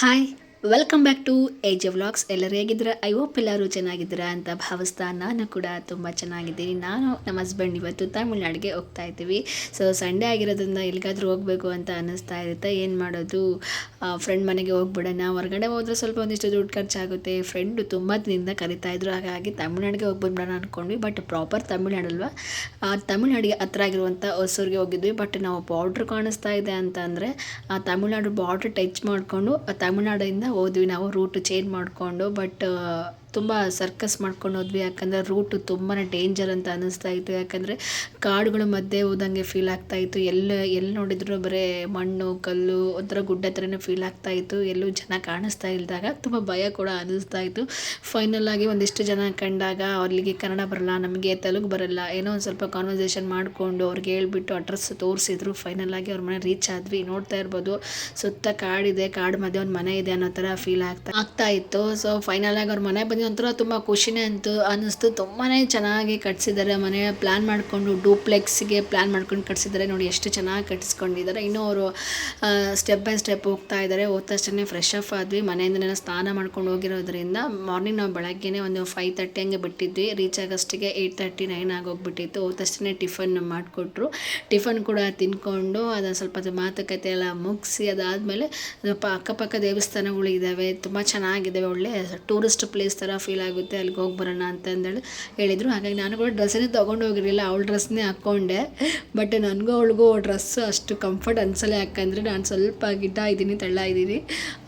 Hi. Welcome back to age vlogs ಎಲ್ಲರೂ ಹೇಗಿದ್ದೀರಾ? I hope ಎಲ್ಲರೂ ಚೆನ್ನಾಗಿದ್ದೀರಾ ಅಂತ ಭಾವಿಸ್ತಾ ನಾನು ಕೂಡ ತುಂಬ ಚೆನ್ನಾಗಿದ್ದೀನಿ. ನಾನು ನಮ್ಮ ಹಸ್ಬೆಂಡ್ ಇವತ್ತು ತಮಿಳ್ನಾಡಿಗೆ ಹೋಗ್ತಾ ಇದ್ದೀವಿ. ಸೊ ಸಂಡೇ ಆಗಿರೋದ್ರಿಂದ ಎಲ್ಲಿಗಾದರೂ ಹೋಗಬೇಕು ಅಂತ ಅನ್ನಿಸ್ತಾ ಇರುತ್ತೆ. ಏನು ಮಾಡೋದು? ಫ್ರೆಂಡ್ ಮನೆಗೆ ಹೋಗ್ಬಿಡೋಣ. ಹೊರಗಡೆ ಹೋದ್ರೆ ಸ್ವಲ್ಪ ಒಂದಿಷ್ಟು ದುಡ್ಡು ಖರ್ಚಾಗುತ್ತೆ. ಫ್ರೆಂಡು ತುಂಬ ದಿನದಿಂದ ಕರಿತಾ ಇದ್ರು. ಹಾಗಾಗಿ ತಮಿಳ್ನಾಡಿಗೆ ಹೋಗ್ಬಿಡೋಣ ಅಂದ್ಕೊಂಡ್ವಿ ಬಟ್ ಪ್ರಾಪರ್ ತಮಿಳ್ನಾಡಲ್ವಾ ತಮಿಳ್ನಾಡಿಗೆ ಹತ್ರ ಆಗಿರುವಂಥ ಹೊಸೂರಿಗೆ ಹೋಗಿದ್ವಿ. ಬಟ್ ನಾವು ಬಾರ್ಡ್ರ್ ಕಾಣಿಸ್ತಾ ಇದೆ ಅಂತ ಅಂದರೆ ಆ, ತಮಿಳ್ನಾಡು ಬಾರ್ಡ್ರ್ ಟಚ್ ಮಾಡಿಕೊಂಡು ತಮಿಳ್ನಾಡಿಂದ ಹೋದ್ವಿ ನಾವು ರೂಟ್ ಚೇಂಜ್ ಮಾಡಿಕೊಂಡು ಬಟ್ ತುಂಬ ಸರ್ಕಸ್ ಮಾಡ್ಕೊಂಡು ಹೋದ್ವಿ. ಯಾಕಂದರೆ ರೂಟು ತುಂಬಾ ಡೇಂಜರ್ ಅಂತ ಅನ್ನಿಸ್ತಾ ಇತ್ತು. ಯಾಕಂದರೆ ಕಾಡುಗಳ ಮಧ್ಯೆ ಹೋದಂಗೆ ಫೀಲ್ ಆಗ್ತಾ ಇತ್ತು. ಎಲ್ಲ ಎಲ್ಲಿ ನೋಡಿದ್ರು ಬರೀ ಮಣ್ಣು, ಕಲ್ಲು, ಒಂಥರ ಗುಡ್ಡ ಥರನೇ ಫೀಲ್ ಆಗ್ತಾ ಇತ್ತು. ಎಲ್ಲೂ ಜನ ಕಾಣಿಸ್ತಾ ಇಲ್ದಾಗ ತುಂಬ ಭಯ ಕೂಡ ಅನ್ನಿಸ್ತಾ ಇತ್ತು. ಫೈನಲ್ ಆಗಿ ಒಂದಿಷ್ಟು ಜನ ಕಂಡಾಗ ಅವ್ರಿಗೆ ಕನ್ನಡ ಬರಲ್ಲ, ನಮಗೆ ತೆಲುಗು ಬರಲ್ಲ, ಏನೋ ಒಂದು ಸ್ವಲ್ಪ ಕಾನ್ವರ್ಸೇಷನ್ ಮಾಡಿಕೊಂಡು ಅವ್ರಿಗೆ ಹೇಳ್ಬಿಟ್ಟು ಅಡ್ರೆಸ್ ತೋರಿಸಿದ್ರು. ಫೈನಲ್ ಆಗಿ ಅವ್ರ ಮನೆ ರೀಚ್ ಆದ್ವಿ. ನೋಡ್ತಾ ಇರ್ಬೋದು, ಸುತ್ತ ಕಾಡಿದೆ, ಕಾಡು ಮಧ್ಯೆ ಒಂದು ಮನೆ ಇದೆ ಅನ್ನೋ ಥರ ಫೀಲ್ ಆಗ್ತಾ ಆಗ್ತಾ ಇತ್ತು. ಸೊ ಫೈನಲ್ ಆಗಿ ಅವ್ರ ಮನೆ ಬಂದು ಒಂಥರ ತುಂಬ ಖುಷಿನೇ ಅಂತು ಅನ್ನಿಸ್ತು. ತುಂಬಾ ಚೆನ್ನಾಗಿ ಕಟ್ಸಿದ್ದಾರೆ. ಮನೆ ಪ್ಲ್ಯಾನ್ ಮಾಡಿಕೊಂಡು ಡೂಪ್ಲೆಕ್ಸ್ಗೆ ಪ್ಲ್ಯಾನ್ ಮಾಡ್ಕೊಂಡು ಕಟ್ಸಿದ್ದಾರೆ. ನೋಡಿ ಎಷ್ಟು ಚೆನ್ನಾಗಿ ಕಟ್ಸ್ಕೊಂಡಿದ್ದಾರೆ. ಇನ್ನೂ ಅವರು ಸ್ಟೆಪ್ ಬೈ ಸ್ಟೆಪ್ ಹೋಗ್ತಾ ಇದ್ದಾರೆ. ಹೋದ ತಕ್ಷಣ ಫ್ರೆಶ್ ಅಪ್ ಆದ್ವಿ. ಮನೆಯಿಂದ ಸ್ನಾನ ಮಾಡ್ಕೊಂಡು ಹೋಗಿರೋದ್ರಿಂದ ಮಾರ್ನಿಂಗ್ ನಾವು ಬೆಳಗ್ಗೆನೇ ಒಂದು ಫೈವ್ ತರ್ಟಿ ಹಂಗೆ ಬಿಟ್ಟಿದ್ವಿ. ರೀಚ್ ಆಗೋಷ್ಟಿಗೆ ಏಯ್ಟ್ ತರ್ಟಿ ನೈನ್ ಆಗೋಗ್ಬಿಟ್ಟಿತ್ತು. ಹೋದ ತಕ್ಷಣ ಟಿಫನ್ ಮಾಡಿಕೊಟ್ರು. ಟಿಫನ್ ಕೂಡ ತಿನ್ಕೊಂಡು ಅದನ್ನು ಸ್ವಲ್ಪ ಮಾತುಕತೆ ಎಲ್ಲ ಮುಗಿಸಿ ಅದಾದಮೇಲೆ ಅಕ್ಕಪಕ್ಕ ದೇವಸ್ಥಾನಗಳು ಇದ್ದಾವೆ. ತುಂಬ ಚೆನ್ನಾಗಿದ್ದಾವೆ. ಒಳ್ಳೆ ಟೂರಿಸ್ಟ್ ಪ್ಲೇಸ್ ಥರ ಫೀಲ್ ಆಗುತ್ತೆ, ಅಲ್ಲಿಗೆ ಹೋಗಿ ಬರೋಣ ಅಂತಂದೇಳಿ ಹೇಳಿದರು. ಹಾಗಾಗಿ ನಾನು ಕೂಡ ಡ್ರೆಸ್ಸನ್ನೇ ತೊಗೊಂಡು ಹೋಗಿರಲಿಲ್ಲ, ಅವಳ ಡ್ರೆಸ್ನೇ ಹಾಕ್ಕೊಂಡೆ ಬಟ್ ನನಗೂ ಅವಳಿಗೂ ಡ್ರೆಸ್ ಅಷ್ಟು ಕಂಫರ್ಟ್ ಅನ್ಸಲ್ಲ. ಯಾಕಂದರೆ ನಾನು ಸ್ವಲ್ಪ ಗಿಡ್ಡ ಇದ್ದೀನಿ, ತಳ್ಳ ಇದ್ದೀನಿ.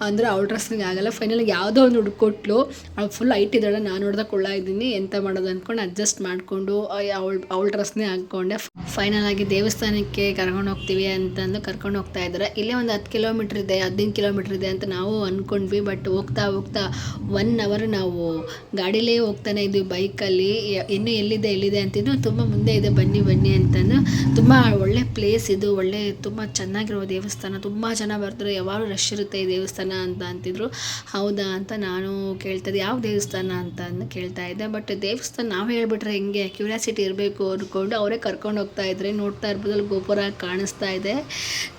ಅಂದರೆ ಅವಳ ಡ್ರೆಸ್ನಿಗೆ ಆಗಲ್ಲ. ಫೈನಲ್ ಯಾವುದೋ ಒಂದು ಹುಡ್ಕೊಟ್ಲು ಅವಳು ಫುಲ್ ಹೈಟ್ ಇದ್ದಾಳೆ, ನಾನು ನೋಡ್ದಾಗ ಕೊಳ್ಳ ಇದ್ದೀನಿ. ಎಂತ ಮಾಡೋದು ಅಂದ್ಕೊಂಡು ಅಡ್ಜಸ್ಟ್ ಮಾಡಿಕೊಂಡು ಅವಳ ಅವಳ ಡ್ರೆಸ್ನೇ ಹಾಕ್ಕೊಂಡೆ ಫೈನಲ್ ಆಗಿ ದೇವಸ್ಥಾನಕ್ಕೆ ಕರ್ಕೊಂಡು ಹೋಗ್ತೀವಿ ಅಂತಂದು ಕರ್ಕೊಂಡು ಹೋಗ್ತಾ ಇದ್ದಾರೆ. ಇಲ್ಲೇ ಒಂದು ಹತ್ತು ಕಿಲೋಮೀಟ್ರ್ ಇದೆ, ಹದಿನೈದು ಕಿಲೋಮೀಟ್ರ್ ಇದೆ ಅಂತ ನಾವು ಅಂದ್ಕೊಂಡ್ವಿ ಬಟ್ ಹೋಗ್ತಾ ಹೋಗ್ತಾ ಒನ್ ಅವರ್ ನಾವು ಗಾಡೀಲೇ ಹೋಗ್ತಾನೆ ಇದ್ವಿ ಬೈಕಲ್ಲಿ. ಇನ್ನೂ ಎಲ್ಲಿದೆ ಎಲ್ಲಿದೆ ಅಂತಿದ್ರು ತುಂಬ ಮುಂದೆ ಇದೆ, ಬನ್ನಿ ಬನ್ನಿ ಅಂತಂದು ತುಂಬ ಒಳ್ಳೆ ಪ್ಲೇಸ್ ಇದು, ಒಳ್ಳೆ ತುಂಬ ಚೆನ್ನಾಗಿರೋ ದೇವಸ್ಥಾನ. ತುಂಬ ಜನ ಬರ್ತಾರೆ, ಯಾವಾಗಲೂ ರಶ್ ಇರುತ್ತೆ ಈ ದೇವಸ್ಥಾನ ಅಂತ ಅಂತಿದ್ರು. ಹೌದಾ ಅಂತ ನಾನು ಕೇಳ್ತಾಯಿದ್ದೆ ಯಾವ ದೇವಸ್ಥಾನ ಅಂತ ಅಂದು ಕೇಳ್ತಾ ಇದ್ದೆ. ಬಟ್ ದೇವಸ್ಥಾನ ನಾವು ಹೇಳ್ಬಿಟ್ರೆ ಹೆಂಗೆ? ಕ್ಯೂರಿಯಾಸಿಟಿ ಇರಬೇಕು ಅಂದ್ಕೊಂಡು ಅವರೇ ಕರ್ಕೊಂಡು ಹೋಗ್ತಾ ಇದ್ರೆ ನೋಡ್ತಾ ಇರ್ಬೋದು ಗೋಪುರ ಕಾಣಿಸ್ತಾ ಇದೆ.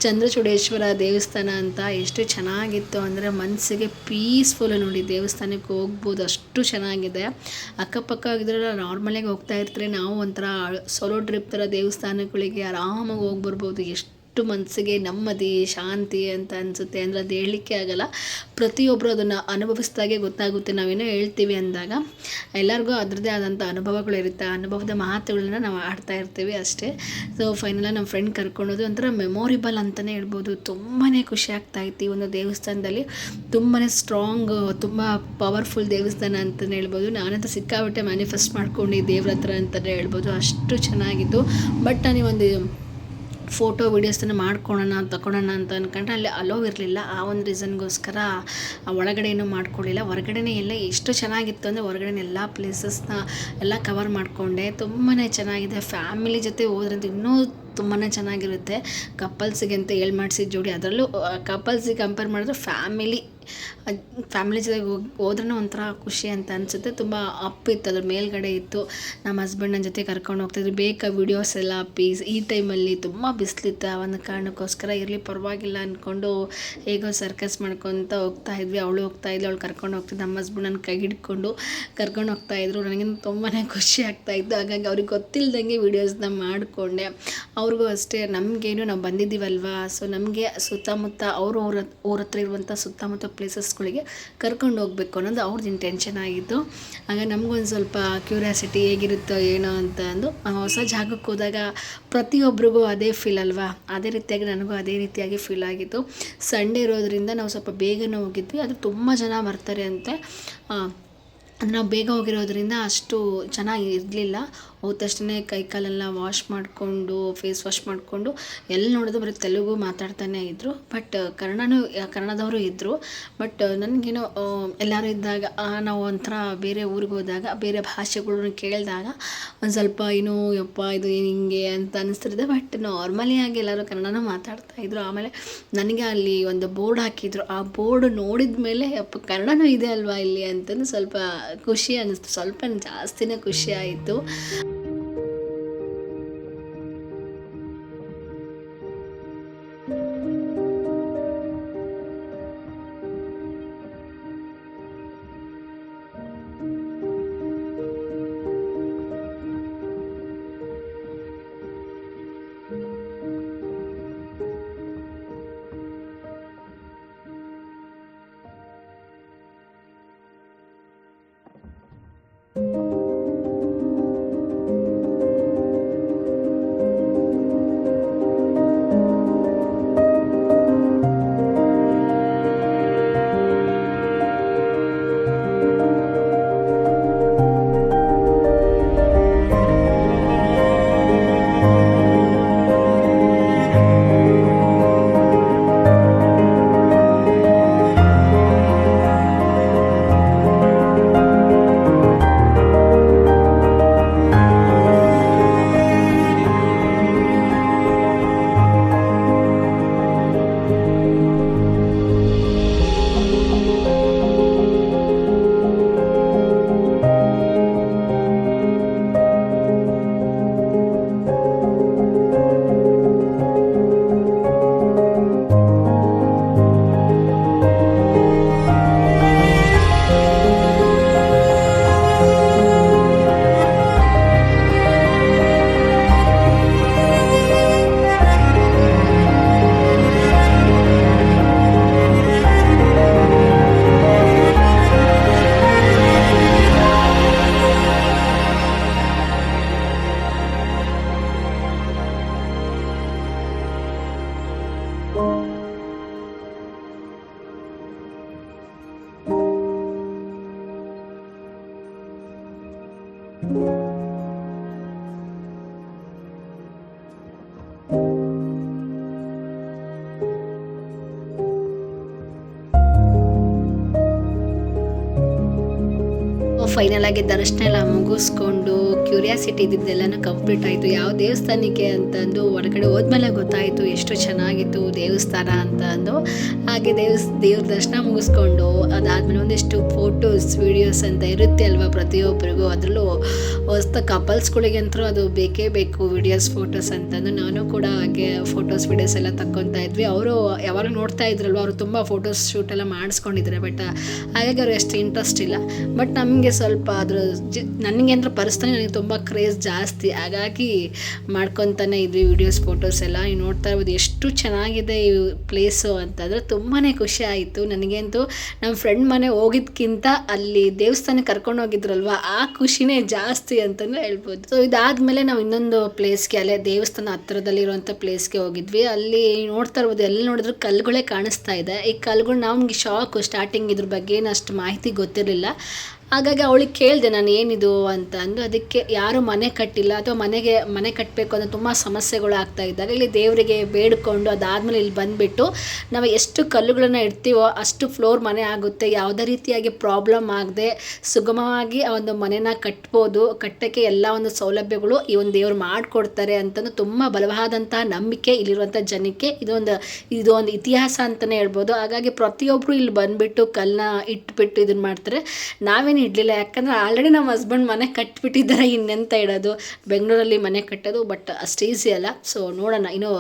ಚಂದ್ರಚೂಡೇಶ್ವರ ದೇವಸ್ಥಾನ ಅಂತ ಎಷ್ಟು ಚೆನ್ನಾಗಿತ್ತು ಅಂದರೆ ಮನಸ್ಸಿಗೆ ಪೀಸ್ಫುಲ್ ನೋಡಿ ದೇವಸ್ಥಾನಕ್ಕೆ ಹೋಗ್ಬೋದು ಅಷ್ಟು ಚೆನ್ನಾಗಿದೆ. ಅಕ್ಕಪಕ್ಕ ಆಗಿದ್ರೆ ನಾರ್ಮಲಾಗಿ ಹೋಗ್ತಾ ಇರ್ತಾರೆ. ನಾವು ಒಂಥರ ಸೋಲೋ ಟ್ರಿಪ್ ಥರ ದೇವಸ್ಥಾನಗಳಿಗೆ ಆರಾಮಾಗಿ ಹೋಗಿ ಬರ್ಬೋದು ಎಷ್ಟು ಮನಸ್ಸಿಗೆ ನೆಮ್ಮದಿ, ಶಾಂತಿ ಅಂತ ಅನಿಸುತ್ತೆ. ಅಂದರೆ ಅದು ಹೇಳಲಿಕ್ಕೆ ಆಗಲ್ಲ. ಪ್ರತಿಯೊಬ್ಬರು ಅದನ್ನು ಅನುಭವಿಸಿದಾಗೆ ಗೊತ್ತಾಗುತ್ತೆ. ನಾವೇನೋ ಹೇಳ್ತೀವಿ ಅಂದಾಗ ಎಲ್ಲರಿಗೂ ಅದರದ್ದೇ ಆದಂಥ ಅನುಭವಗಳು ಇರುತ್ತೆ. ಆ ಅನುಭವದ ಮಾತುಗಳನ್ನ ನಾವು ಆಡ್ತಾ ಇರ್ತೀವಿ ಅಷ್ಟೇ. ಸೊ ಫೈನಲಾಗಿ ನಮ್ಮ ಫ್ರೆಂಡ್ ಕರ್ಕೊಂಡೋದು ಒಂಥರ ಮೆಮೊರಿಬಲ್ ಅಂತಲೇ ಹೇಳ್ಬೋದು. ತುಂಬಾ ಖುಷಿ ಆಗ್ತಾ ಇತ್ತು ಈ ಒಂದು ದೇವಸ್ಥಾನದಲ್ಲಿ. ತುಂಬಾ ಸ್ಟ್ರಾಂಗ್ ತುಂಬ ಪವರ್ಫುಲ್ ದೇವಸ್ಥಾನ ಅಂತಲೇ ಹೇಳ್ಬೋದು. ನಾನಂತೂ ಸಿಕ್ಕಾಬಿಟ್ಟೆ ಮ್ಯಾನಿಫೆಸ್ಟ್ ಮಾಡ್ಕೊಂಡು ದೇವ್ರ ಹತ್ರ ಅಂತಲೇ ಹೇಳ್ಬೋದು. ಅಷ್ಟು ಚೆನ್ನಾಗಿತ್ತು. ಬಟ್ ನನಗೊಂದು ಫೋಟೋ ವೀಡಿಯೋಸನ್ನು ಮಾಡ್ಕೊಳೋಣ ತಗೊಳ್ಳೋಣ ಅಂತ ಅಂದ್ಕೊಂಡ್ರೆ ಅಲ್ಲಿ ಅಲೋ ಇರಲಿಲ್ಲ. ಆ ಒಂದು ರೀಸನ್ಗೋಸ್ಕರ ಒಳಗಡೆ ಏನೂ ಮಾಡ್ಕೊಳ್ಳಿಲ್ಲ ಹೊರಗಡೆನೇ ಎಲ್ಲ ಎಷ್ಟು ಚೆನ್ನಾಗಿತ್ತು ಅಂದರೆ ಹೊರಗಡೆ ಎಲ್ಲ ಪ್ಲೇಸಸ್ನ ಎಲ್ಲ ಕವರ್ ಮಾಡಿಕೊಂಡೆ. ತುಂಬಾ ಚೆನ್ನಾಗಿದೆ. ಫ್ಯಾಮಿಲಿ ಜೊತೆ ಹೋದ್ರಂತೂ ಇನ್ನೂ ತುಂಬಾ ಚೆನ್ನಾಗಿರುತ್ತೆ. ಕಪಲ್ಸಿಗೆ ಅಂತ ಹೇಳಿ ಮಾಡಿಸಿದ ಜೋಡಿ. ಅದರಲ್ಲೂ ಕಪಲ್ಸಿಗೆ ಕಂಪೇರ್ ಮಾಡಿದ್ರೆ ಫ್ಯಾಮಿಲಿ ಫ್ಯಾಮಿಲಿ ಜೊತೆಗೆ ಹೋಗಿ ಹೋದ್ರೂ ಒಂಥರ ಖುಷಿ ಅಂತ ಅನಿಸುತ್ತೆ. ತುಂಬ ಅಪ್ ಇತ್ತು, ಅದ್ರ ಮೇಲ್ಗಡೆ ಇತ್ತು. ನಮ್ಮ ಹಸ್ಬೆಂಡ್ ನನ್ನ ಜೊತೆ ಕರ್ಕೊಂಡು ಹೋಗ್ತಿದ್ರು. ಬೇಕಾ ವೀಡಿಯೋಸ್ ಎಲ್ಲ ಪೀಸ್ ಈ ಟೈಮಲ್ಲಿ ತುಂಬ ಬಿಸಿಲಿತ್ತು. ಆ ಒಂದು ಕಾರಣಕ್ಕೋಸ್ಕರ ಇರಲಿ, ಪರವಾಗಿಲ್ಲ ಅಂದ್ಕೊಂಡು ಹೇಗೋ ಸರ್ಕಸ್ ಮಾಡ್ಕೊತ ಹೋಗ್ತಾ ಇದ್ವಿ. ಅವಳು ಹೋಗ್ತಾ ಇದ್ಲು, ಅವಳು ಕರ್ಕೊಂಡು ಹೋಗ್ತಿದ್ದು ನಮ್ಮ ಹಸ್ಬೆಂಡ್ ನನ್ನ ಕೈ ಹಿಡ್ಕೊಂಡು ಕರ್ಕೊಂಡು ಹೋಗ್ತಾಯಿದ್ರು ನನಗೆ ತುಂಬಾ ಖುಷಿ ಆಗ್ತಾಯಿತ್ತು ಹಾಗಾಗಿ ಅವ್ರಿಗೆ ಗೊತ್ತಿಲ್ಲದಂಗೆ ವೀಡಿಯೋಸ್ನ ಮಾಡಿಕೊಂಡೆ. ಅವ್ರಿಗೂ ಅಷ್ಟೇ, ನಮಗೇನು, ನಾವು ಬಂದಿದ್ದೀವಲ್ವಾ? ಸೊ ನಮಗೆ ಸುತ್ತಮುತ್ತ, ಅವರು, ಅವ್ರ ಹತ್ರ ಇರುವಂಥ ಸುತ್ತಮುತ್ತ ಪ್ಲೇಸಸ್ಗಳಿಗೆ ಕರ್ಕೊಂಡು ಹೋಗ್ಬೇಕು ಅನ್ನೋದು ಅವ್ರದ್ದು ಇಂಟೆನ್ಷನ್ ಆಗಿತ್ತು ಹಾಗೆ ನಮಗೊಂದು ಸ್ವಲ್ಪ ಕ್ಯೂರಿಯಾಸಿಟಿ ಹೇಗಿರುತ್ತೋ ಏನೋ ಅಂತ ಅಂದು ಹೊಸ ಜಾಗಕ್ಕೆ ಹೋದಾಗ ಪ್ರತಿಯೊಬ್ಬರಿಗೂ ಅದೇ ಫೀಲ್ ಅಲ್ವಾ? ಅದೇ ರೀತಿಯಾಗಿ ನನಗೂ ಅದೇ ರೀತಿಯಾಗಿ ಫೀಲ್ ಆಗಿತ್ತು ಸಂಡೇ ಇರೋದ್ರಿಂದ ನಾವು ಸ್ವಲ್ಪ ಬೇಗನೆ ಹೋಗಿದ್ವಿ. ಅದು ತುಂಬ ಜನ ಬರ್ತಾರೆ ಅಂತೆ. ನಾವು ಬೇಗ ಹೋಗಿರೋದ್ರಿಂದ ಅಷ್ಟು ಚೆನ್ನಾಗಿ ಇರಲಿಲ್ಲ. ಹೋದ ತಕ್ಷಣ ಕೈ ಕಾಲೆಲ್ಲ ವಾಶ್ ಮಾಡಿಕೊಂಡು ಫೇಸ್ ವಾಶ್ ಮಾಡಿಕೊಂಡು, ಎಲ್ಲಿ ನೋಡಿದ್ರು ಬರೀ ತೆಲುಗು ಮಾತಾಡ್ತಾನೆ ಇದ್ದರು ಬಟ್ ಕನ್ನಡನೂ ಕನ್ನಡದವರು ಇದ್ದರು ಬಟ್ ನನಗೇನೋ ಎಲ್ಲರೂ ಇದ್ದಾಗ ನಾವು ಒಂಥರ ಬೇರೆ ಊರಿಗೆ ಹೋದಾಗ, ಬೇರೆ ಭಾಷೆಗಳನ್ನ ಕೇಳಿದಾಗ ಒಂದು ಸ್ವಲ್ಪ ಏನೋ, ಯಪ್ಪ, ಇದು ಹಿಂಗೆ ಅಂತ ಅನಿಸ್ತಿರ್ತದೆ ಬಟ್ ನಾರ್ಮಲಿ ಆಗಿ ಎಲ್ಲರೂ ಕನ್ನಡನೂ ಮಾತಾಡ್ತಾಯಿದ್ರು ಆಮೇಲೆ ನನಗೆ ಅಲ್ಲಿ ಒಂದು ಬೋರ್ಡ್ ಹಾಕಿದ್ರು. ಆ ಬೋರ್ಡ್ ನೋಡಿದ ಮೇಲೆ, ಯಪ್ಪ ಕನ್ನಡನೂ ಇದೆ ಅಲ್ವಾ ಇಲ್ಲಿ ಅಂತಂದು ಸ್ವಲ್ಪ ಖುಷಿ ಅನ್ನಿಸ್ತು ಸ್ವಲ್ಪ ಜಾಸ್ತಿನೇ ಖುಷಿ ಆಯಿತು. ಫೈನಲ್ ಆಗಿ ದರ್ಶನ ಎಲ್ಲ ಮುಗಿಸ್ಕೊಂಡು ಕ್ಯೂರಿಯಾಸಿಟಿ ಇದ್ದಿದ್ದೆಲ್ಲನೂ ಕಂಪ್ಲೀಟ್ ಆಯಿತು ಯಾವ ದೇವಸ್ಥಾನಕ್ಕೆ ಅಂತಂದು ಹೊರಗಡೆ ಹೋದ್ಮೇಲೆ ಗೊತ್ತಾಯಿತು ಎಷ್ಟು ಚೆನ್ನಾಗಿತ್ತು ದೇವಸ್ಥಾನ ಅಂತ ಅಂದು ಹಾಗೆ ದೇವಸ್, ದೇವ್ರ ದರ್ಶನ ಮುಗಿಸ್ಕೊಂಡು ಅದಾದಮೇಲೆ ಒಂದಿಷ್ಟು ಫೋಟೋಸ್ ವೀಡಿಯೋಸ್ ಅಂತ ಇರುತ್ತೆ ಅಲ್ವಾ ಪ್ರತಿಯೊಬ್ಬರಿಗೂ. ಅದರಲ್ಲೂ ಹೊಸ್ತ ಕಪಲ್ಸ್ಗಳಿಗಂತೂ ಅದು ಬೇಕೇ ಬೇಕು ವಿಡಿಯೋಸ್ ಫೋಟೋಸ್ ಅಂತಂದು. ನಾನು ಕೂಡ ಹಾಗೆ ಫೋಟೋಸ್ ವಿಡಿಯೋಸ್ ಎಲ್ಲ ತಕ್ಕೊತಾ ಇದ್ವಿ. ಅವರು ಯಾವಾಗ ನೋಡ್ತಾ ಇದ್ರಲ್ವ ಅವರು ತುಂಬ ಫೋಟೋಸ್ ಶೂಟ್ ಎಲ್ಲ ಮಾಡಿಸ್ಕೊಂಡಿದ್ದಾರೆ ಬಟ್ ಹಾಗಾಗಿ ಅವ್ರು ಎಷ್ಟು ಇಂಟ್ರೆಸ್ಟ್ ಇಲ್ಲ. ಬಟ್ ನಮಗೆ ಸ್ವಲ್ಪ ಅದ್ರ ಜಿ, ನನಗೆ ಅಂದ್ರೆ ಪರ್ಸ್ನಲಿ ನನಗೆ ತುಂಬ ಕ್ರೇಜ್ ಜಾಸ್ತಿ. ಹಾಗಾಗಿ ಮಾಡ್ಕೊತಾನೆ ಇದ್ವಿ ವಿಡಿಯೋಸ್ ಫೋಟೋಸ್ ಎಲ್ಲ. ನೀವು ನೋಡ್ತಾ ಇರ್ಬೋದು ಎಷ್ಟು ಚೆನ್ನಾಗಿದೆ ಈ ಪ್ಲೇಸು ಅಂತಂದರೆ ತುಂಬಾ ಖುಷಿ ಆಯಿತು. ನನಗಂತೂ ನಮ್ಮ ಫ್ರೆಂಡ್ ಮನೆ ಹೋಗಿದ್ಕಿಂತ ಅಲ್ಲಿ ದೇವಸ್ಥಾನಕ್ಕೆ ಕರ್ಕೊಂಡು ಹೋಗಿದ್ರಲ್ವ, ಆ ಖುಷಿನೇ ಜಾಸ್ತಿ ಅಂತಲೇ ಹೇಳ್ಬೋದು. ಸೊ ಇದಾದಮೇಲೆ ನಾವು ಇನ್ನೊಂದು ಪ್ಲೇಸ್ಗೆ ಅಲ್ಲೇ ದೇವಸ್ಥಾನ ಹತ್ತಿರದಲ್ಲಿರುವಂಥ ಪ್ಲೇಸ್ಗೆ ಹೋಗಿದ್ವಿ. ಅಲ್ಲಿ ನೋಡ್ತಾ ಇರ್ಬೋದು, ಎಲ್ಲಿ ನೋಡಿದ್ರು ಕಲ್ಲುಗಳೇ ಕಾಣಿಸ್ತಾ ಇದೆ. ಈ ಕಲ್ಲುಗಳು ನಮ್ಗೆ ಶಾಕು ಸ್ಟಾರ್ಟಿಂಗ್ ಇದ್ರ ಬಗ್ಗೆ ಏನು ಅಷ್ಟು ಮಾಹಿತಿ ಗೊತ್ತಿರಲಿಲ್ಲ. ಹಾಗಾಗಿ ಅವಳಿಗೆ ಕೇಳಿದೆ ನಾನು ಏನಿದು ಅಂತ. ಅಂದು ಅದಕ್ಕೆ ಯಾರು ಮನೆ ಕಟ್ಟಿಲ್ಲ ಅಥವಾ ಮನೆಗೆ ಮನೆ ಕಟ್ಟಬೇಕು ಅಂದರೆ ತುಂಬ ಸಮಸ್ಯೆಗಳು ಆಗ್ತಾ ಇದ್ದಾಗ ಇಲ್ಲಿ ದೇವರಿಗೆ ಬೇಡಿಕೊಂಡು ಅದಾದಮೇಲೆ ಇಲ್ಲಿ ಬಂದುಬಿಟ್ಟು ನಾವು ಎಷ್ಟು ಕಲ್ಲುಗಳನ್ನು ಇಡ್ತೀವೋ ಅಷ್ಟು ಫ್ಲೋರ್ ಮನೆ ಆಗುತ್ತೆ. ಯಾವುದೇ ರೀತಿಯಾಗಿ ಪ್ರಾಬ್ಲಮ್ ಆಗದೆ ಸುಗಮವಾಗಿ ಆ ಒಂದು ಮನೆನ ಕಟ್ಬೋದು. ಕಟ್ಟೋಕ್ಕೆ ಎಲ್ಲ ಒಂದು ಸೌಲಭ್ಯಗಳು ಈ ಒಂದು ದೇವರು ಮಾಡಿಕೊಡ್ತಾರೆ ಅಂತಂದು ತುಂಬ ಬಲವಾದಂತಹ ನಂಬಿಕೆ ಇಲ್ಲಿರುವಂಥ ಜನಕ್ಕೆ ಇದೊಂದು ಇದು ಒಂದು ಇತಿಹಾಸ ಅಂತಲೇ ಹೇಳ್ಬೋದು. ಹಾಗಾಗಿ ಪ್ರತಿಯೊಬ್ಬರು ಇಲ್ಲಿ ಬಂದುಬಿಟ್ಟು ಕಲ್ಲನ್ನ ಇಟ್ಬಿಟ್ಟು ಇದನ್ನು ಮಾಡ್ತಾರೆ. ನಾವೇನು ಇಡಲಿಲ್ಲ ಯಾಕಂದರೆ ಆಲ್ರೆಡಿ ನಮ್ಮ ಹಸ್ಬೆಂಡ್ ಮನೆ ಕಟ್ಬಿಟ್ಟಿದ್ದಾರೆ ಇನ್ನೆಂತ ಇಡೋದು? ಬೆಂಗಳೂರಲ್ಲಿ ಮನೆ ಕಟ್ಟೋದು ಬಟ್ ಅಷ್ಟು ಈಸಿ ಅಲ್ಲ. ಸೊ ನೋಡೋಣ. ಇನ್ನೂ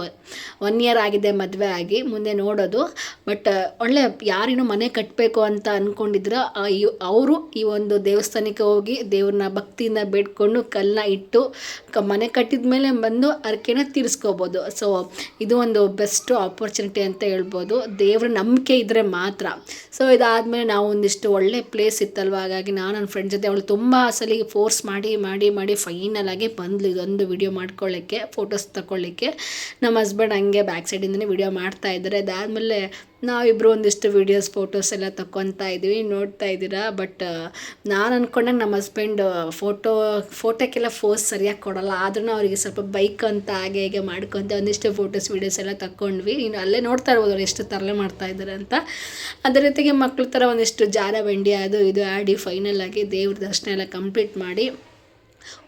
ಒನ್ ಇಯರ್ ಆಗಿದೆ, ಮದುವೆ ಆಗಿ. ಮುಂದೆ ನೋಡೋದು. ಬಟ್ ಒಳ್ಳೆ ಯಾರಿನ್ನೂ ಮನೆ ಕಟ್ಟಬೇಕು ಅಂತ ಅಂದ್ಕೊಂಡಿದ್ರು ಅವರು ಈ ಒಂದು ದೇವಸ್ಥಾನಕ್ಕೆ ಹೋಗಿ ದೇವ್ರನ್ನ ಭಕ್ತಿಯಿಂದ ಬೇಡ್ಕೊಂಡು ಕಲ್ಲನ್ನ ಇಟ್ಟು ಕ, ಮನೆ ಕಟ್ಟಿದ ಮೇಲೆ ಬಂದು ಅರ್ಕೆನ ತೀರಿಸ್ಕೋಬೋದು. ಸೊ ಇದು ಒಂದು ಬೆಸ್ಟ್ ಆಪರ್ಚುನಿಟಿ ಅಂತ ಹೇಳ್ಬೋದು. ದೇವ್ರ ನಂಬಿಕೆ ಇದ್ದರೆ ಮಾತ್ರ. ಸೊ ಇದಾದಮೇಲೆ ನಾವು ಒಂದಿಷ್ಟು ಒಳ್ಳೆ ಪ್ಲೇಸ್ ಇತ್ತಲ್ವ? ಹಾಗಾಗಿ ನಾನು ನನ್ನ ಫ್ರೆಂಡ್ ಜೊತೆ ಅವಳು ತುಂಬ ಸಲಿಗೆ ಫೋರ್ಸ್ ಮಾಡಿ ಮಾಡಿ ಮಾಡಿ ಫೈನಲ್ ಆಗಿ ಬಂದ್ಲು ಇದೊಂದು ವಿಡಿಯೋ ಮಾಡ್ಕೊಳ್ಳೋಕ್ಕೆ ಫೋಟೋಸ್ ತಗೊಳ್ಳಿಕ್ಕೆ ನಮ್ಮ ಹಸ್ಬೆಂಡ್ ಹಂಗೆ ಬ್ಯಾಕ್ ಸೈಡಿಂದನೇ ವಿಡಿಯೋ ಮಾಡ್ತಾ ಇದ್ದಾರೆ ಅದಾದಮೇಲೆ ನಾವಿಬ್ಬರು ಒಂದಿಷ್ಟು ವೀಡಿಯೋಸ್ ಫೋಟೋಸ್ ಎಲ್ಲ ತಗೊತಾ ಇದ್ದೀವಿ ನೋಡ್ತಾ ಇದ್ದೀರಾ? ಬಟ್ ನಾನು ಅಂದ್ಕೊಂಡಂಗೆ ನಮ್ಮ ಹಸ್ಬೆಂಡ್ ಫೋಟೋ ಫೋಟೋಕ್ಕೆಲ್ಲ ಫೋಸ್ ಸರಿಯಾಗಿ ಕೊಡಲ್ಲ. ಆದ್ರೂ ಅವರಿಗೆ ಸ್ವಲ್ಪ ಬೈಕ್ ಅಂತ ಹಾಗೆ ಹೀಗೆ ಮಾಡ್ಕೊಂತ ಒಂದಿಷ್ಟು ಫೋಟೋಸ್ ವೀಡಿಯೋಸ್ ಎಲ್ಲ ತಕ್ಕೊಂಡ್ವಿ. ಇನ್ನು ಅಲ್ಲೇ ನೋಡ್ತಾ ಇರ್ಬೋದು ಅವ್ರು ಎಷ್ಟು ತರಲೆ ಮಾಡ್ತಾ ಇದ್ದಾರೆ ಅಂತ. ಅದೇ ರೀತಿಗೆ ಮಕ್ಳ ಥರ ಒಂದಿಷ್ಟು ಜಾರ ಬಂಡಿ ಅದು ಇದು ಆಡಿ ಫೈನಲ್ ಆಗಿ ದೇವ್ರ ದರ್ಶನ ಎಲ್ಲ ಕಂಪ್ಲೀಟ್ ಮಾಡಿ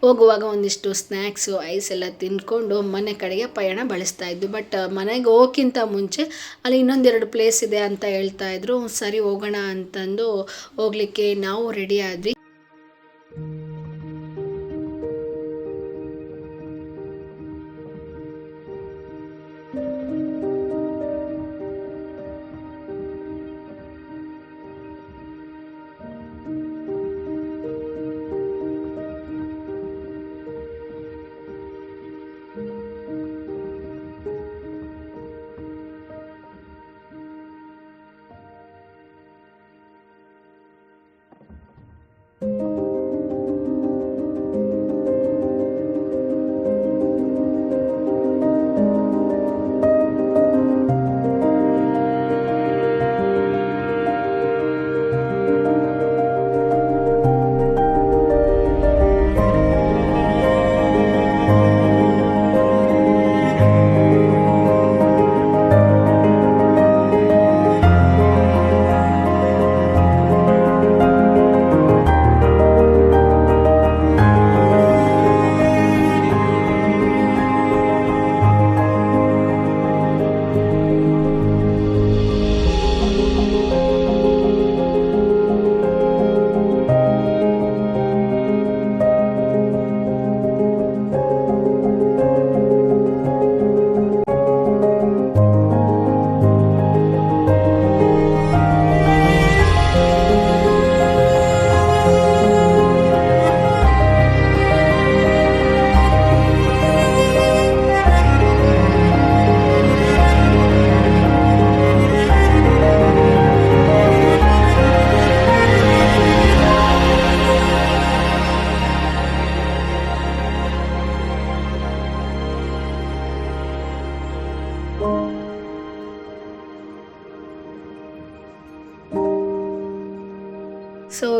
ಹೋಗುವಾಗ ಒಂದಿಷ್ಟು ಸ್ನ್ಯಾಕ್ಸು ಐಸ್ ಎಲ್ಲ ತಿನ್ಕೊಂಡು ಮನೆ ಕಡೆಗೆ ಪಯಣ ಬಳಸ್ತಾ ಇದ್ವಿ. ಬಟ್ ಮನೆಗೆ ಹೋಗೋಕ್ಕಿಂತ ಮುಂಚೆ ಅಲ್ಲಿ ಇನ್ನೊಂದೆರಡು ಪ್ಲೇಸ್ ಇದೆ ಅಂತ ಹೇಳ್ತಾ ಇದ್ರು. ಸರಿ ಹೋಗೋಣ ಅಂತಂದು ಹೋಗ್ಲಿಕ್ಕೆ ನಾವು ರೆಡಿ ಆದ್ವಿ.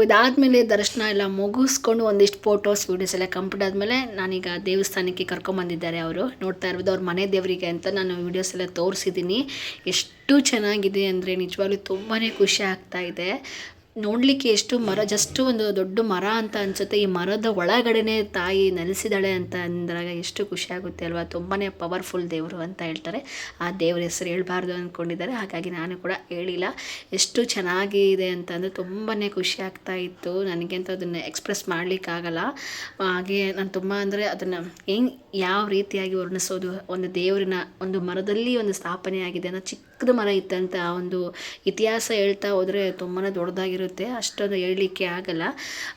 ಇದಾದಮೇಲೆ ದರ್ಶನ ಎಲ್ಲ ಮುಗಿಸ್ಕೊಂಡು ಒಂದಿಷ್ಟು ಫೋಟೋಸ್ ವೀಡಿಯೋಸ್ ಎಲ್ಲ ಕಂಪ್ಲೀಟ್ ಆದಮೇಲೆ ನಾನೀಗ ದೇವಸ್ಥಾನಕ್ಕೆ ಕರ್ಕೊಂಬಂದಿದ್ದಾರೆ ಅವರು. ನೋಡ್ತಾ ಇರ್ಬೋದು ಅವ್ರ ಮನೆ ದೇವರಿಗೆ ಅಂತ ನಾನು ವೀಡಿಯೋಸ್ ಎಲ್ಲ ತೋರಿಸಿದ್ದೀನಿ. ಎಷ್ಟು ಚೆನ್ನಾಗಿದೆ ಅಂದರೆ ನಿಜವಾಗ್ಲೂ ತುಂಬಾ ಖುಷಿ ಆಗ್ತಾ ಇದೆ. ನೋಡಲಿಕ್ಕೆ ಎಷ್ಟು ಮರ ಜಸ್ಟ್ ಒಂದು ದೊಡ್ಡ ಮರ ಅಂತ ಅನಿಸುತ್ತೆ. ಈ ಮರದ ಒಳಗಡೆನೆ ತಾಯಿ ನೆಲೆಸಿದಾಳೆ ಅಂತ ಅಂದಾಗ ಎಷ್ಟು ಖುಷಿ ಆಗುತ್ತೆ ಅಲ್ವಾ? ತುಂಬಾ ಪವರ್ಫುಲ್ ದೇವರು ಅಂತ ಹೇಳ್ತಾರೆ. ಆ ದೇವ್ರ ಹೆಸರು ಹೇಳಬಾರ್ದು ಅಂದ್ಕೊಂಡಿದ್ದಾರೆ ಹಾಗಾಗಿ ನಾನು ಕೂಡ ಹೇಳಿಲ್ಲ. ಎಷ್ಟು ಚೆನ್ನಾಗಿ ಚೆನ್ನಾಗಿದೆ ಅಂತಂದರೆ ತುಂಬಾ ಖುಷಿ ಆಗ್ತಾ ಇತ್ತು. ನನಗಂತೂ ಅದನ್ನು ಎಕ್ಸ್ಪ್ರೆಸ್ ಮಾಡಲಿಕ್ಕಾಗಲ್ಲ. ಹಾಗೆ ನಾನು ತುಂಬ ಅಂದರೆ ಅದನ್ನು ಹೆಂಗೆ, ಯಾವ ರೀತಿಯಾಗಿ ವರ್ಣಿಸೋದು, ಒಂದು ದೇವರಿನ ಒಂದು ಮರದಲ್ಲಿ ಒಂದು ಸ್ಥಾಪನೆ ಆಗಿದೆ ಅನ್ನೋ ಚಿಕ್ಕದು ಮರ ಇತ್ತಂತ ಆ ಒಂದು ಇತಿಹಾಸ ಹೇಳ್ತಾ ಹೋದರೆ ತುಂಬಾ ದೊಡ್ಡದಾಗಿರುತ್ತೆ. ಅಷ್ಟೊಂದು ಹೇಳಲಿಕ್ಕೆ ಆಗಲ್ಲ.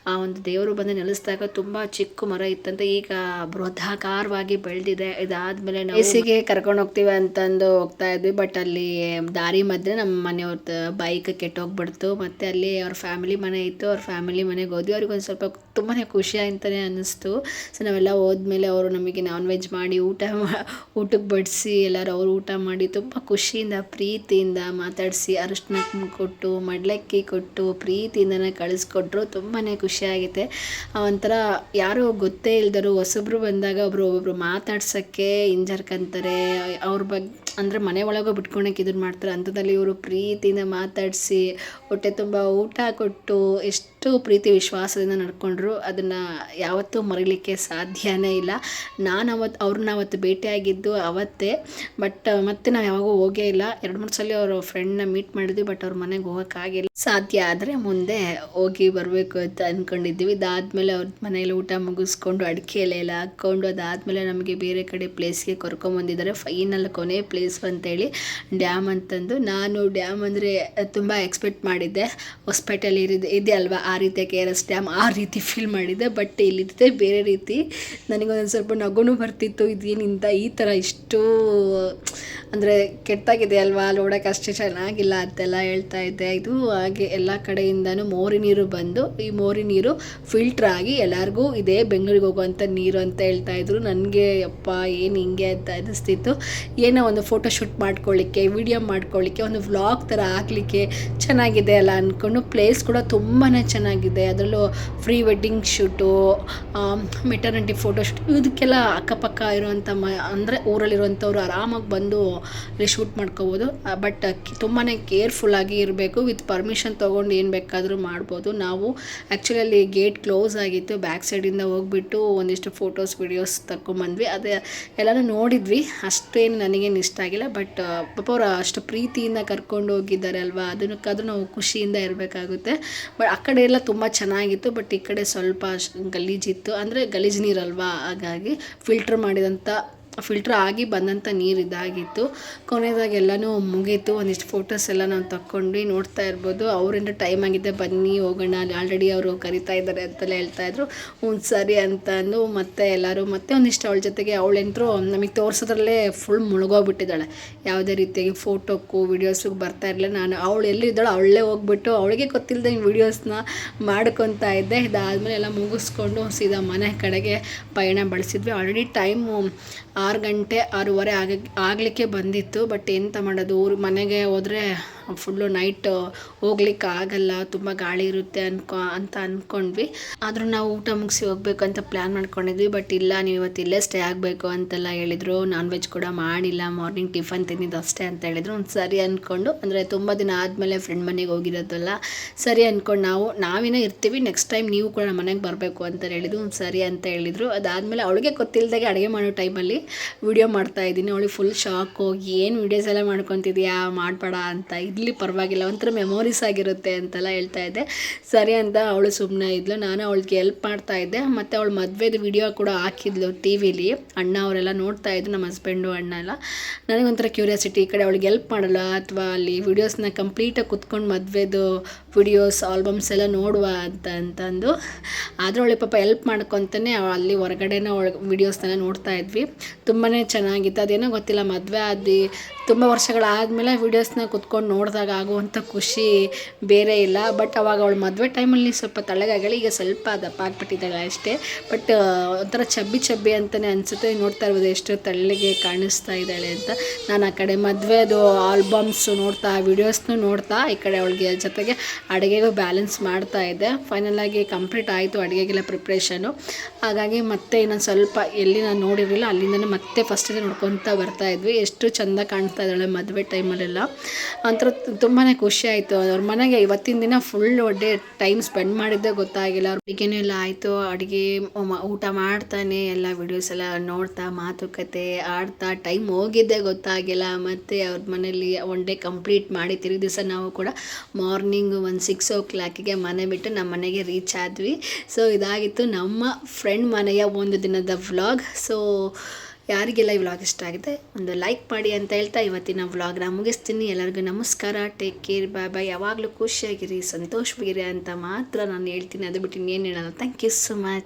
ಆ ಒಂದು ದೇವರು ಬಂದು ನೆಲೆಸಿದಾಗ ತುಂಬ ಚಿಕ್ಕ ಮರ ಇತ್ತಂತ ಈಗ ಬೃಹದಾಕಾರವಾಗಿ ಬೆಳೆದಿದೆ. ಇದಾದಮೇಲೆ ನಾವು ಬೇಸಿಗೆ ಕರ್ಕೊಂಡು ಹೋಗ್ತೀವಿ ಅಂತಂದು ಹೋಗ್ತಾ ಇದ್ವಿ. ಬಟ್ ಅಲ್ಲಿ ದಾರಿ ಮಧ್ಯೆ ನಮ್ಮ ಮನೆಯವ್ರದ್ದು ಬೈಕ್ ಕೆಟ್ಟೋಗ್ಬಿಡ್ತು ಮತ್ತು ಅಲ್ಲಿ ಅವ್ರ ಫ್ಯಾಮಿಲಿ ಮನೆ ಇತ್ತು. ಅವ್ರ ಫ್ಯಾಮಿಲಿ ಮನೆಗೆ ಹೋದ್ವಿ. ಅವ್ರಿಗೆ ಒಂದು ಸ್ವಲ್ಪ ತುಂಬಾ ಖುಷಿ ಅಂತಲೇ ಅನ್ನಿಸ್ತು. ಸೊ ನಾವೆಲ್ಲ ಹೋದ್ಮೇಲೆ ಅವರು ನಮಗೆ ನಾನ್ ವೆಜ್ ಮಾಡಿ ಊಟ ಊಟಕ್ಕೆ ಬಡಿಸಿ ಎಲ್ಲರೂ ಅವರು ಊಟ ಮಾಡಿ ತುಂಬ ಖುಷಿಯಿಂದ ಪ್ರೀತಿಯಿಂದ ಮಾತಾಡಿಸಿ ಅರಿಶಿನ ಕೊಟ್ಟು, ಮಡ್ಲಕ್ಕಿ ಕೊಟ್ಟು ಪ್ರೀತಿಯಿಂದನೇ ಕಳಿಸ್ಕೊಟ್ರು. ತುಂಬಾ ಖುಷಿಯಾಗಿದೆ ಒಂಥರ ಯಾರೋ ಗೊತ್ತೇ ಇಲ್ದರು ಹೊಸಬ್ರು ಬಂದಾಗ ಒಬ್ರು ಒಬ್ಬೊಬ್ರು ಮಾತಾಡ್ಸೋಕ್ಕೆ ಹಿಂಜರ್ಕಂತಾರೆ ಅವ್ರ ಬಗ್ಗೆ ಅಂದರೆ ಮನೆ ಒಳಗೆ ಬಿಟ್ಕೊಳಕ್ಕೆ ಇದನ್ನು ಮಾಡ್ತಾರೆ. ಅಂಥದ್ದಲ್ಲಿ ಇವರು ಪ್ರೀತಿಯಿಂದ ಮಾತಾಡಿಸಿ, ಹೊಟ್ಟೆ ತುಂಬ ಊಟ ಕೊಟ್ಟು, ಎಷ್ಟು ಪ್ರೀತಿ ವಿಶ್ವಾಸದಿಂದ ನಡ್ಕೊಂಡ್ರು. ಅದನ್ನು ಯಾವತ್ತೂ ಮರೀಲಿಕ್ಕೆ ಸಾಧ್ಯನೇ ಇಲ್ಲ. ನಾನು ಅವತ್ತು ಅವ್ರನ್ನ ಅವತ್ತು ಭೇಟಿಯಾಗಿದ್ದು ಅವತ್ತೇ. ಬಟ್, ಮತ್ತೆ ನಾವು ಯಾವಾಗೂ ಹೋಗೇ ಇಲ್ಲ. ಎರಡು ಮೂರು ಸಲ ಅವರು ಫ್ರೆಂಡ್ನ ಮೀಟ್ ಮಾಡಿದ್ವಿ, ಬಟ್ ಅವ್ರ ಮನೆಗೆ ಹೋಗೋಕ್ಕಾಗಿಲ್ಲ. ಸಾಧ್ಯ ಆದರೆ ಮುಂದೆ ಹೋಗಿ ಬರಬೇಕು ಅಂತ ಅಂದ್ಕೊಂಡಿದ್ವಿ ಇದಾದಮೇಲೆ ಅವ್ರ ಮನೇಲಿ ಊಟ ಮುಗಿಸ್ಕೊಂಡು ಅಡಿಕೆ ಎಲೆ ಎಲ್ಲ ಹಾಕ್ಕೊಂಡು ಅದಾದಮೇಲೆ ನಮಗೆ ಬೇರೆ ಕಡೆ ಪ್ಲೇಸ್ಗೆ ಕರ್ಕೊಂಬಂದಿದ್ದಾರೆ ಫೈನಲ್ ಕೊನೆ ಪ್ಲೇಸ್ ಅಂತೇಳಿ ಡ್ಯಾಮ್ ಅಂತಂದು. ನಾನು ಡ್ಯಾಮ್ ಅಂದರೆ ತುಂಬ ಎಕ್ಸ್ಪೆಕ್ಟ್ ಮಾಡಿದ್ದೆ. ಹೊಸಪೇಟೆಯಲ್ಲಿ ಇರಿದೆ ಇದೆ ಅಲ್ವಾ ರೀತಿಯ ಕೆ ಆರ್ ಎಸ್ ಡ್ಯಾಮ್ ಆ ರೀತಿ ಫೀಲ್ ಮಾಡಿದೆ. ಬಟ್ ಇಲ್ಲಿದ್ದೆ ಬೇರೆ ರೀತಿ. ನನಗೊಂದು ಸ್ವಲ್ಪ ನಗುನು ಬರ್ತಿತ್ತು. ಇದೇನಿಂದ ಈ ಥರ ಇಷ್ಟು, ಅಂದರೆ ಕೆಟ್ಟಾಗಿದೆ ಅಲ್ವಾ? ನೋಡೋಕೆ ಅಷ್ಟು ಚೆನ್ನಾಗಿಲ್ಲ ಅಂತೆಲ್ಲ ಹೇಳ್ತಾ ಇದ್ದೆ. ಇದು ಹಾಗೆ ಎಲ್ಲ ಕಡೆಯಿಂದನೂ ಮೋರಿ ನೀರು ಬಂದು, ಈ ಮೋರಿ ನೀರು ಫಿಲ್ಟ್ರ್ ಆಗಿ ಎಲ್ಲರಿಗೂ ಇದೇ ಬೆಂಗಳೂರಿಗೆ ಹೋಗುವಂಥ ನೀರು ಅಂತ ಹೇಳ್ತಾ ಇದ್ರು. ನನಗೆ ಅಪ್ಪ ಏನು ಹಿಂಗೆ ಅಂತ ಅನಿಸ್ತಿತ್ತು ಏನೋ ಒಂದು ಫೋಟೋ ಶೂಟ್ ಮಾಡ್ಕೊಳ್ಳಿಕ್ಕೆ ವಿಡಿಯೋ ಮಾಡ್ಕೊಳ್ಳಿಕ್ಕೆ, ಒಂದು ವ್ಲಾಗ್ ಥರ ಹಾಕ್ಲಿಕ್ಕೆ ಚೆನ್ನಾಗಿದೆ ಅಲ್ಲ ಅಂದ್ಕೊಂಡು ಪ್ಲೇಸ್ ಕೂಡ ತುಂಬಾ ಚೆನ್ನಾಗಿದೆ. ಅದರಲ್ಲೂ pre wedding shoot maternity photo shoot ಇದಕ್ಕೆಲ್ಲ ಅಕ್ಕಪಕ್ಕ ಇರುವಂಥ ಮ, ಅಂದರೆ ಊರಲ್ಲಿರುವಂಥವ್ರು ಆರಾಮಾಗಿ ಬಂದು ಅಲ್ಲಿ ಶೂಟ್ ಮಾಡ್ಕೋಬೋದು. ಬಟ್ ತುಂಬಾ ಕೇರ್ಫುಲ್ಲಾಗಿ ಇರಬೇಕು. ವಿತ್ ಪರ್ಮಿಷನ್ ತೊಗೊಂಡು ಏನು ಬೇಕಾದರೂ ಮಾಡ್ಬೋದು. ನಾವು ಆ್ಯಕ್ಚುಲಿ ಅಲ್ಲಿ ಗೇಟ್ ಕ್ಲೋಸ್ ಆಗಿತ್ತು. ಬ್ಯಾಕ್ ಸೈಡಿಂದ ಹೋಗ್ಬಿಟ್ಟು ಒಂದಿಷ್ಟು ಫೋಟೋಸ್ ವಿಡಿಯೋಸ್ ತಗೊಂಬಂದ್ವಿ ಅದೇ ಎಲ್ಲನೂ ನೋಡಿದ್ವಿ. ಅಷ್ಟೇನು ನನಗೇನು ಇಷ್ಟ ಆಗಿಲ್ಲ. ಬಟ್ ಪಾಪ ಅವ್ರು ಅಷ್ಟು ಪ್ರೀತಿಯಿಂದ ಕರ್ಕೊಂಡು ಹೋಗಿದ್ದಾರೆ ಅಲ್ವಾ? ಅದನ್ನಕ್ಕಾದ್ರೂ ನಾವು ಖುಷಿಯಿಂದ ಇರಬೇಕಾಗುತ್ತೆ. ಬಟ್ ಆ ಕಡೆ ಎಲ್ಲ ತುಂಬ ಚೆನ್ನಾಗಿತ್ತು ಬಟ್ ಈ ಕಡೆ ಸ್ವಲ್ಪ ಗಲೀಜಿತ್ತು. ಅಂದರೆ ಗಲೀಜು ನೀರಲ್ವಾ? ಹಾಗಾಗಿ ಫಿಲ್ಟ್ರ್ ಮಾಡಿದಂಥ ಫಿಲ್ಟ್ರ್ ಆಗಿ ಬಂದಂಥ ನೀರು ಇದಾಗಿತ್ತು. ಕೊನೆಯದಾಗಿ ಎಲ್ಲನೂ ಮುಗೀತು. ಒಂದಿಷ್ಟು ಫೋಟೋಸ್ ಎಲ್ಲ ನಾವು ತಕ್ಕೊಂಡು ನೋಡ್ತಾ ಇರ್ಬೋದು. ಅವರಿಂದ ಟೈಮ್ ಆಗಿದೆ. ಬನ್ನಿ, ಹೋಗೋಣ. ಅಲ್ಲಿ ಆಲ್ರೆಡಿ ಅವರು ಕರಿತಾ ಇದ್ದಾರೆ ಅಂತೆಲ್ಲ ಹೇಳ್ತಾ ಇದ್ರು. ಹ್ಞೂ, ಸರಿ ಅಂತ ಅಂದು ಮತ್ತೆ ಎಲ್ಲರೂ ಮತ್ತೆ ಒಂದಿಷ್ಟು ಅವಳ ಜೊತೆಗೆ ಅವಳೆಂತರೂ ನಮಗೆ ತೋರಿಸೋದ್ರಲ್ಲೇ ಫುಲ್ ಮುಳುಗೋಗ್ಬಿಟ್ಟಿದ್ದಾಳೆ. ಯಾವುದೇ ರೀತಿಯಾಗಿ ಫೋಟೋಕ್ಕೂ ವೀಡಿಯೋಸ್ಗೂ ಬರ್ತಾ ಇರಲಿಲ್ಲ. ನಾನು ಅವಳು ಎಲ್ಲಿದ್ದಾಳೆ ಅವಳೇ ಹೋಗ್ಬಿಟ್ಟು ಅವಳಿಗೆ ಗೊತ್ತಿಲ್ಲದೆ ವೀಡಿಯೋಸ್ನ ಮಾಡ್ಕೊತಾ ಇದ್ದೆ. ಇದಾದಮೇಲೆ ಎಲ್ಲ ಮುಗಿಸ್ಕೊಂಡು ಸೀದಾ ಮನೆ ಕಡೆಗೆ ಪಯಣ ಬಳಸಿದ್ವಿ. ಆಲ್ರೆಡಿ ಟೈಮು ಆರು ಗಂಟೆ ಆರೂವರೆ ಆಗ, ಆಗಲಿಕ್ಕೆ ಬಂದಿತ್ತು ಬಟ್ ಎಂತ ಮಾಡೋದು? ಊರು, ಮನೆಗೆ ಹೋದರೆ ಫುಲ್ಲು ನೈಟ್ ಹೋಗ್ಲಿಕ್ಕೆ ಆಗಲ್ಲ, ತುಂಬ ಗಾಳಿ ಇರುತ್ತೆ ಅನ್ಕೊ, ಅಂತ ಅಂದ್ಕೊಂಡ್ವಿ ಆದರೂ ನಾವು ಊಟ ಮುಗಿಸಿ ಹೋಗ್ಬೇಕು ಅಂತ ಪ್ಲ್ಯಾನ್ ಮಾಡ್ಕೊಂಡಿದ್ವಿ ಬಟ್ ಇಲ್ಲ, ನೀವು ಇವತ್ತು ಇಲ್ಲೇ ಸ್ಟೇ ಆಗಬೇಕು ಅಂತೆಲ್ಲ ಹೇಳಿದರು. ನಾನ್ ವೆಜ್ ಕೂಡ ಮಾಡಿಲ್ಲ ಮಾರ್ನಿಂಗ್ ಟಿಫನ್ ತಿಂದಿದ್ದು ಅಷ್ಟೇ ಅಂತ ಹೇಳಿದರು. ಒಂದು ಸರಿ ಅಂದ್ಕೊಂಡು ಅಂದರೆ ತುಂಬ ದಿನ ಆದಮೇಲೆ ಫ್ರೆಂಡ್ ಮನೆಗೆ ಹೋಗಿರೋದಲ್ಲ, ಸರಿ ಅಂದ್ಕೊಂಡು ನಾವು ನಾವೇನೇ ಇರ್ತೀವಿ ನೆಕ್ಸ್ಟ್ ಟೈಮ್ ನೀವು ಕೂಡ ನಮ್ಮ ಮನೆಗೆ ಬರಬೇಕು ಅಂತ ಹೇಳಿದ್ರು, ಒಂದು ಸರಿ ಅಂತ ಹೇಳಿದರು. ಅದಾದಮೇಲೆ ಅವಳಿಗೆ ಗೊತ್ತಿಲ್ಲದಾಗೆ ಅಡುಗೆ ಮಾಡೋ ಟೈಮಲ್ಲಿ ವಿಡಿಯೋ ಮಾಡ್ತಾ ಇದ್ದೀನಿ. ಅವಳಿಗೆ ಫುಲ್ ಶಾಕ್ ಹೋಗಿ, ಏನು ವೀಡಿಯೋಸ್ ಎಲ್ಲ ಮಾಡ್ಕೊತಿದ್ಯಾ? ಮಾಡಬೇಡ ಅಂತ. ಇರಲಿ, ಪರವಾಗಿಲ್ಲ. ಒಂಥರ ಮೆಮೊರೀಸ್ ಆಗಿರುತ್ತೆ ಅಂತೆಲ್ಲ ಹೇಳ್ತಾ ಇದ್ದೆ. ಸರಿ ಅಂತ ಅವಳು ಸುಮ್ಮನೆ ಇದ್ಲು. ನಾನು ಅವಳಿಗೆ ಹೆಲ್ಪ್ ಮಾಡ್ತಾ ಇದ್ದೆ. ಮತ್ತು ಅವಳು ಮದುವೆದು ವಿಡಿಯೋ ಕೂಡ ಹಾಕಿದ್ಲು ಟಿ ವಿಲಿ ಅಣ್ಣ ಅವರೆಲ್ಲ ನೋಡ್ತಾ ಇದ್ರು, ನಮ್ಮ ಹಸ್ಬೆಂಡು ಅಣ್ಣ ಎಲ್ಲ. ನನಗೊಂಥರ ಕ್ಯೂರಿಯಾಸಿಟಿ ಈ ಕಡೆ ಅವಳಿಗೆ ಹೆಲ್ಪ್ ಮಾಡಲ್ಲ? ಅಥವಾ ಅಲ್ಲಿ ವೀಡಿಯೋಸ್ನ ಕಂಪ್ಲೀಟಾಗಿ ಕುತ್ಕೊಂಡು ಮದುವೆದು ವಿಡಿಯೋಸ್ ಆಲ್ಬಮ್ಸ್ ಎಲ್ಲ ನೋಡುವ ಅಂತ ಅಂತಂದು. ಆದರೂ ಅವಳಿಗೆ ಪಾಪ ಹೆಲ್ಪ್ ಮಾಡ್ಕೊತಾನೆ ಅಲ್ಲಿ ಹೊರಗಡೆನೇ ವಿಡಿಯೋಸ್ ವೀಡಿಯೋಸ್ನೆಲ್ಲ ನೋಡ್ತಾ ಇದ್ವಿ. ತುಂಬಾ ಚೆನ್ನಾಗಿತ್ತು. ಅದೇನೋ ಗೊತ್ತಿಲ್ಲ, ಮದುವೆ ಆದ್ವಿ. ತುಂಬ ವರ್ಷಗಳಾದಮೇಲೆ ವಿಡಿಯೋಸ್ನ ಕುತ್ಕೊಂಡು ನೋಡಿ ನೋಡಿದಾಗ ಆಗುವಂಥ ಖುಷಿ ಬೇರೆ ಇಲ್ಲ. ಬಟ್ ಅವಾಗ ಅವಳು ಮದುವೆ ಟೈಮಲ್ಲಿ ಸ್ವಲ್ಪ ತಳಗಾಗಲಿ ಈಗ ಸ್ವಲ್ಪ ದಪ್ಪ ಆಗ್ಬಿಟ್ಟಿದ್ದಾಳೆ ಅಷ್ಟೇ. ಬಟ್ ಒಂಥರ ಚಬ್ಬಿ ಚಬ್ಬಿ ಅಂತಲೇ ಅನಿಸುತ್ತೆ. ನೋಡ್ತಾ ಇರ್ಬೋದು ಎಷ್ಟು ತಳ್ಳಗೆ ಕಾಣಿಸ್ತಾ ಇದ್ದಾಳೆ ಅಂತ. ನಾನು ಆ ಕಡೆ ಮದುವೆದು ಆಲ್ಬಮ್ಸ್ ನೋಡ್ತಾ ವೀಡಿಯೋಸ್ನು ನೋಡ್ತಾ, ಈ ಕಡೆ ಅವಳಿಗೆ ಜೊತೆಗೆ ಅಡುಗೆಗೂ ಬ್ಯಾಲೆನ್ಸ್ ಮಾಡ್ತಾ ಇದ್ದೆ ಫೈನಲಾಗಿ ಕಂಪ್ಲೀಟ್ ಆಯಿತು ಅಡುಗೆಗೆಲ್ಲ ಪ್ರಿಪ್ರೇಷನು ಹಾಗಾಗಿ ಮತ್ತೆ ಇನ್ನೊಂದು ಸ್ವಲ್ಪ ಎಲ್ಲಿ ನಾನು ನೋಡಿರಲಿಲ್ಲ, ಅಲ್ಲಿಂದನೇ ಮತ್ತೆ ಫಸ್ಟಿಂದ ನೋಡ್ಕೊತಾ ಬರ್ತಾ ಇದ್ವಿ. ಎಷ್ಟು ಚಂದ ಕಾಣ್ತಾ ಇದ್ದಾಳೆ ಮದುವೆ ಟೈಮಲ್ಲೆಲ್ಲ ಒಂಥರ ತುಂಬಾ ಖುಷಿ ಆಯಿತು. ಅವ್ರ ಮನೆಗೆ ಇವತ್ತಿನ ದಿನ ಫುಲ್ ಒಡ್ಡೆ ಟೈಮ್ ಸ್ಪೆಂಡ್ ಮಾಡಿದ್ದೆ, ಗೊತ್ತಾಗಿಲ್ಲ. ಅವ್ರ ಅಡುಗೆನೂ ಎಲ್ಲ ಆಯಿತು. ಅಡುಗೆ ಊಟ ಮಾಡ್ತಾನೆ. ಎಲ್ಲ ವಿಡಿಯೋಸ್ ಎಲ್ಲ ನೋಡ್ತಾ, ಮಾತುಕತೆ ಆಡ್ತಾ ಟೈಮ್ ಹೋಗಿದ್ದೆ ಗೊತ್ತಾಗಿಲ್ಲ. ಮತ್ತು ಅವ್ರ ಮನೇಲಿ ಒನ್ ಡೇ ಕಂಪ್ಲೀಟ್ ಮಾಡಿ ತಿರುಗಿ ದಿವಸ ನಾವು ಕೂಡ ಮಾರ್ನಿಂಗ್ ಒಂದು ಸಿಕ್ಸ್ ಓ ಕ್ಲಾಕಿಗೆ ಮನೆ ಬಿಟ್ಟು ನಮ್ಮ ಮನೆಗೆ ರೀಚ್ ಆದ್ವಿ. ಸೊ ಇದಾಗಿತ್ತು ನಮ್ಮ ಫ್ರೆಂಡ್ ಮನೆಯ ಒಂದು ದಿನದ ವ್ಲಾಗ್ ಸೊ ಯಾರಿಗೆಲ್ಲ ಈ ವ್ಲಾಗ್ ಇಷ್ಟ ಆಗಿದೆ ಒಂದು ಲೈಕ್ ಮಾಡಿ ಅಂತ ಹೇಳ್ತಾ ಇವತ್ತಿನ ವ್ಲಾಗ್ನ ಮುಗಿಸ್ತೀನಿ. ಎಲ್ಲರಿಗೂ ನಮಸ್ಕಾರ. ಟೇಕ್ ಕೇರ್ ಬಾಯ್ ಬಾಯ್ ಯಾವಾಗಲೂ ಖುಷಿಯಾಗಿರಿ, ಸಂತೋಷವಾಗಿರಿ ಅಂತ ಮಾತ್ರ ನಾನು ಹೇಳ್ತೀನಿ. ಅದು ಬಿಟ್ಟು ಇನ್ನೇನು ಹೇಳಲ್ಲ ಥ್ಯಾಂಕ್ ಯು ಸೊ ಮಚ್